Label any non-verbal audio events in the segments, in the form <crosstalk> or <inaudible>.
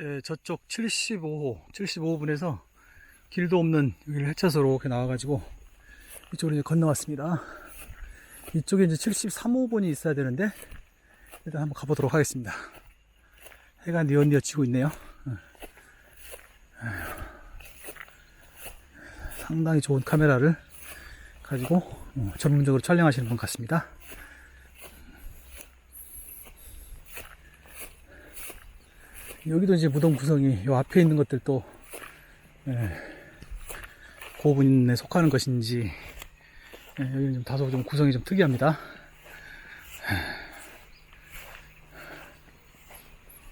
예, 저쪽 75호, 75분에서 길도 없는 여기를 해쳐서로 이렇게 나와가지고 이쪽으로 이제 건너왔습니다. 이쪽에 이제 73호분이 있어야 되는데 일단 한번 가보도록 하겠습니다. 해가 뉘엿뉘엿 지고 있네요. 어. 아휴. 상당히 좋은 카메라를 가지고 어, 전문적으로 촬영하시는 분 같습니다. 여기도 이제 무덤 구성이 요 앞에 있는 것들도 예, 고분에 속하는 것인지 예, 여기는 좀 다소 좀 구성이 좀 특이합니다.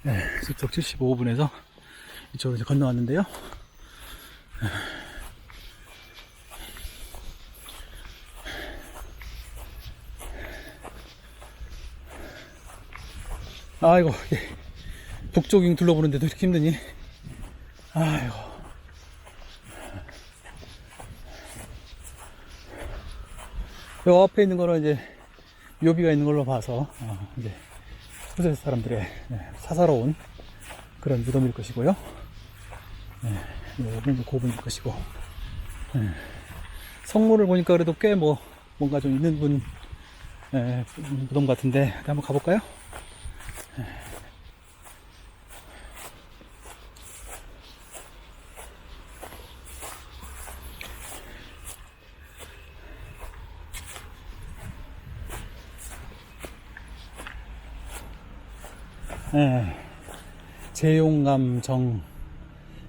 네, 저쪽 75분에서 이쪽으로 이제 건너왔는데요. 아이고, 예. 북쪽잉 둘러보는데도 이렇게 힘드니? 아이고. 요 앞에 있는 거는 이제 묘비가 있는 걸로 봐서, 어, 이제 소재 사람들의 네, 사사로운 그런 무덤일 것이고요. 네, 요거는 이제 고분일 것이고. 네. 성물을 보니까 그래도 꽤 뭐, 뭔가 좀 있는 분, 예, 무덤 같은데, 한번 가볼까요? 예. 재용감정,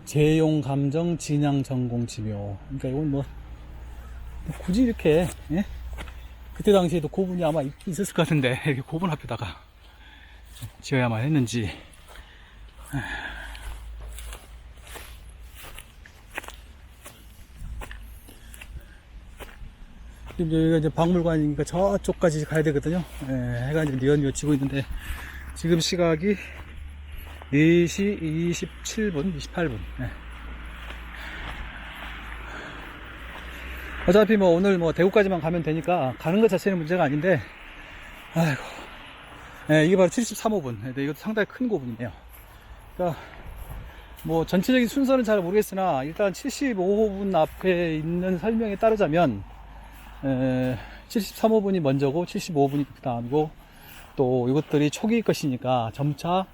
재용감정, 진양 전공지묘. 그러니까 이건 뭐, 굳이 이렇게, 예? 그때 당시에도 고분이 아마 있- 있었을 것 같은데, <laughs> 이렇게 고분 앞에다가 지어야만 했는지. 지금 여기가 이제 박물관이니까 저쪽까지 가야 되거든요. 예, 해가 이제 뉘엿뉘엿 지고 있는데, 지금 시각이 4시 27분, 28분. 네. 어차피 뭐 오늘 뭐 대구까지만 가면 되니까 가는 것 자체는 문제가 아닌데, 아이고. 네, 이게 바로 73호분. 네, 이것도 상당히 큰 고분이네요. 그러니까 뭐 전체적인 순서는 잘 모르겠으나 일단 75호분 앞에 있는 설명에 따르자면 73호분이 먼저고 75호분이 그 다음이고 또 이것들이 초기일 것이니까 점차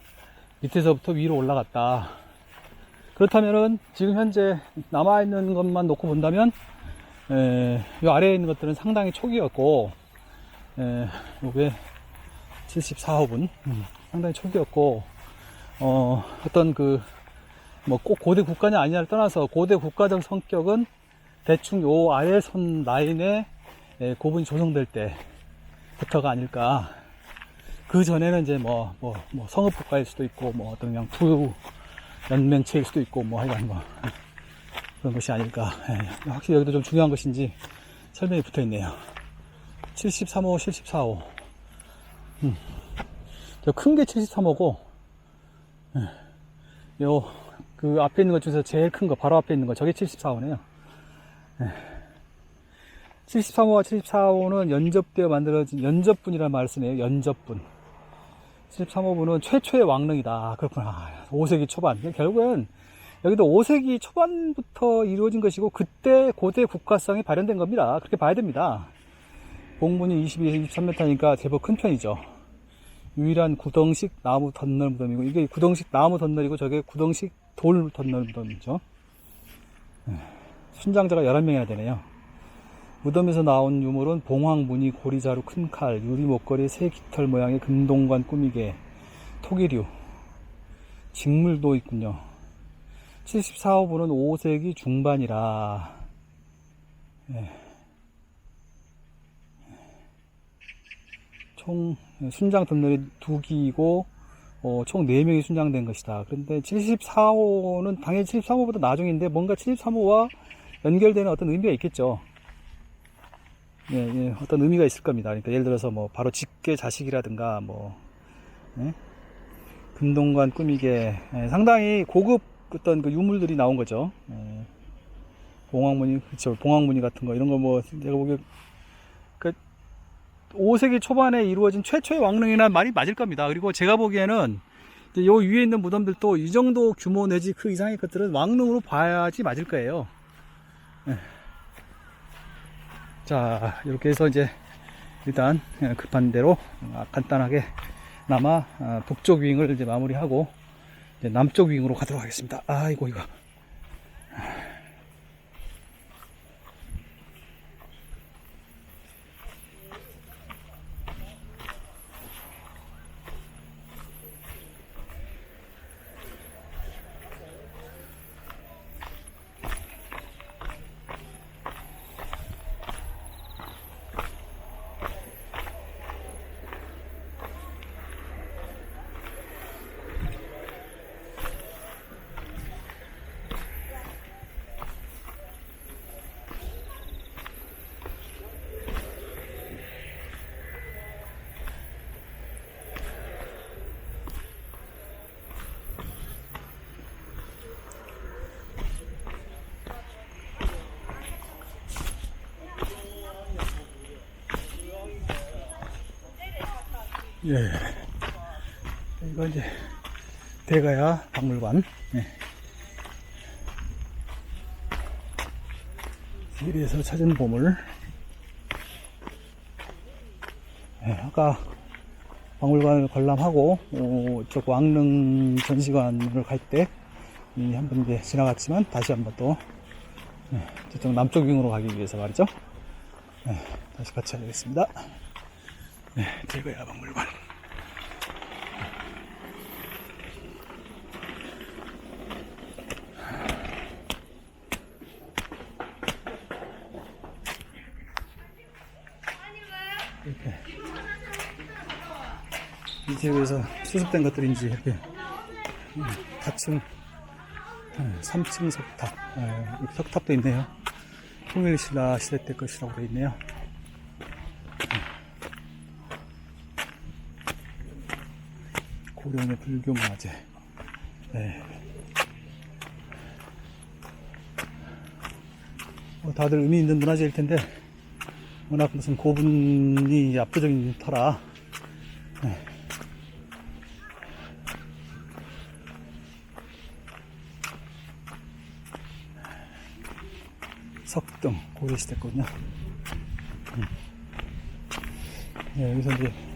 밑에서부터 위로 올라갔다. 그렇다면은 지금 현재 남아있는 것만 놓고 본다면 에, 이 아래에 있는 것들은 상당히 초기였고 에, 요게 74호분 음, 상당히 초기였고 어, 어떤 그 뭐 꼭 고대 국가냐 아니냐를 떠나서 고대 국가적 성격은 대충 요 아래 선 라인에 에, 고분이 조성될 때부터가 아닐까 그 전에는 이제 뭐, 뭐, 뭐 성읍 국가일 수도 있고, 뭐 어떤 그냥 부 연맹체일 수도 있고, 뭐 하여간 뭐 그런 것이 아닐까. 예, 확실히 여기도 좀 중요한 것인지 설명이 붙어 있네요. 73호, 74호. 음. 큰 게 73호고, 예. 요, 그 앞에 있는 것 중에서 제일 큰 거, 바로 앞에 있는 거, 저게 74호네요. 73호와 74호는 연접되어 만들어진 연접분이라는 말을 쓰네요. 연접분. 73호분은 최초의 왕릉이다. 그렇구나. 5세기 초반. 결국엔 여기도 5세기 초반부터 이루어진 것이고 그때 고대 국가성이 발현된 겁니다. 그렇게 봐야 됩니다. 공문이 22에서 23m니까 제법 큰 편이죠. 유일한 구덩식 나무 덧널 무덤이고 이게 구덩식 나무 덧널이고 저게 구덩식 돌 덧널 무덤이죠. 순장자가 11명이나 되네요. 무덤에서 나온 유물은 봉황, 무늬, 고리자루, 큰 칼, 유리 목걸이, 새 깃털 모양의 금동관 꾸미개, 토기류, 직물도 있군요. 74호분은 5세기 중반이라, 예. 총, 순장 덤널이 두 기이고, 어, 총 4명이 순장된 것이다. 그런데 74호는 당연히 73호보다 나중인데 뭔가 73호와 연결되는 어떤 의미가 있겠죠. 예, 예, 어떤 의미가 있을 겁니다. 그러니까 예를 들어서 뭐 바로 직계 자식이라든가 뭐 예? 금동관 꾸미개 예, 상당히 고급 어떤 그 유물들이 나온 거죠. 예. 봉황무늬 그렇죠. 봉황무늬 같은 거 이런 거뭐 제가 보기에 그 5세기 초반에 이루어진 최초의 왕릉이라는 말이 맞을 겁니다. 그리고 제가 보기에는 요 위에 있는 무덤들도 이 정도 규모 내지 그 이상의 것들은 왕릉으로 봐야지 맞을 거예요. 예. 자, 이렇게 해서 이제 일단 예, 급한 대로 아, 간단하게 남아 아, 북쪽 윙을 이제 마무리하고 이제 남쪽 윙으로 가도록 하겠습니다. 아이고 이거. 예. 이거 이제 대가야 박물관. 예. 길에서 찾은 보물. 예, 아까 박물관을 관람하고 어, 쪽 왕릉 전시관을 갈 때 한번 이제 지나갔지만 다시 한번 또 예, 저쪽 남쪽 윙으로 가기 위해서 말이죠. 예, 다시 같이 하겠습니다. 네, 대거야 박물관. 이렇게 이 지역에서 수습된 것들인지 이렇게 음, 다층 3층 석탑 아, 여기 석탑도 있네요. 통일신라 시대 때 것이라고 되어 있네요 고령의 불교 문화재 네. 뭐 다들 의미 있는 문화재일 텐데 워낙 무슨 고분이 압도적인 터라 네. 석등 고려시대 거든요 음. 네, 여기서 이제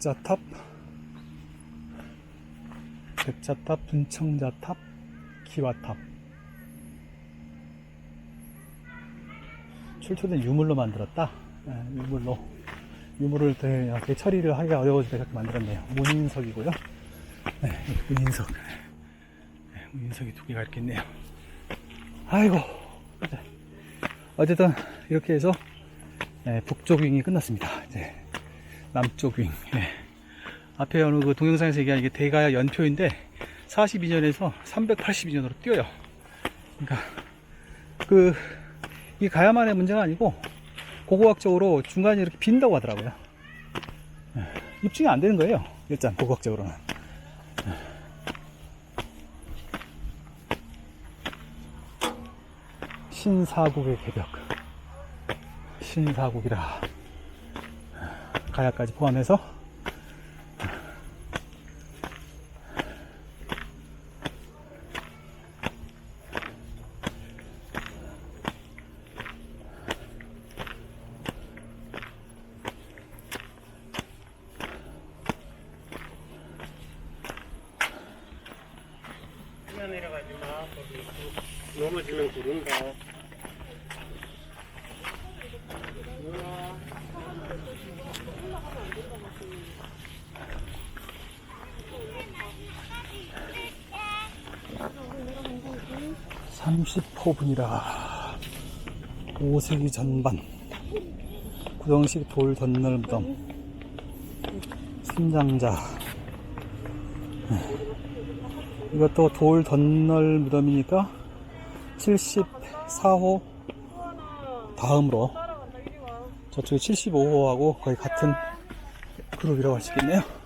백자탑 백자탑 분청자탑 기와탑 출토된 유물로 만들었다. 예, 유물로. 유물을 되- 이렇게 처리를 하기가 어려워지게 이렇게 만들었네요. 문인석이고요. 네, 문인석. 네, 문인석이 두 개가 있네요. 아이고. 네. 어쨌든 이렇게 해서 네, 북쪽 윙이 끝났습니다. 이제 남쪽 윙. 예. 앞에 어느 그 동영상에서 얘기한 이게 대가야 연표인데 42년에서 382년으로 뛰어요. 그러니까 그 이 가야만의 문제가 아니고 고고학적으로 중간에 이렇게 빈다고 하더라고요. 예, 입증이 안 되는 거예요. 일단 고고학적으로는. 신사국의 개벽. 신사국이라. 가야까지 포함해서. 넘어지면 구른다. 30호분이라 5세기 전반. 구정식 돌 덧널 무덤. 순장자. 네. 이것도 돌 덧널 무덤이니까 74호 다음으로 저쪽에 75호하고 거의 같은 그룹이라고 할 수 있겠네요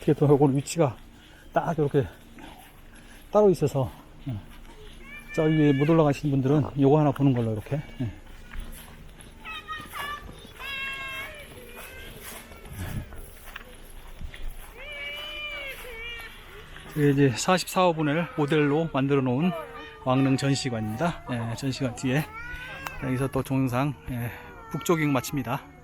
어떻게 또 요거는 위치가 딱 이렇게 따로 있어서 어. 저 위에 못 올라가시는 분들은 요거 하나 보는 걸로 이렇게 예. 이게 이제 44호분을 모델로 만들어 놓은 왕릉 전시관입니다. 예, 전시관 뒤에 여기서 또 동영상 예, 북조깅 마칩니다.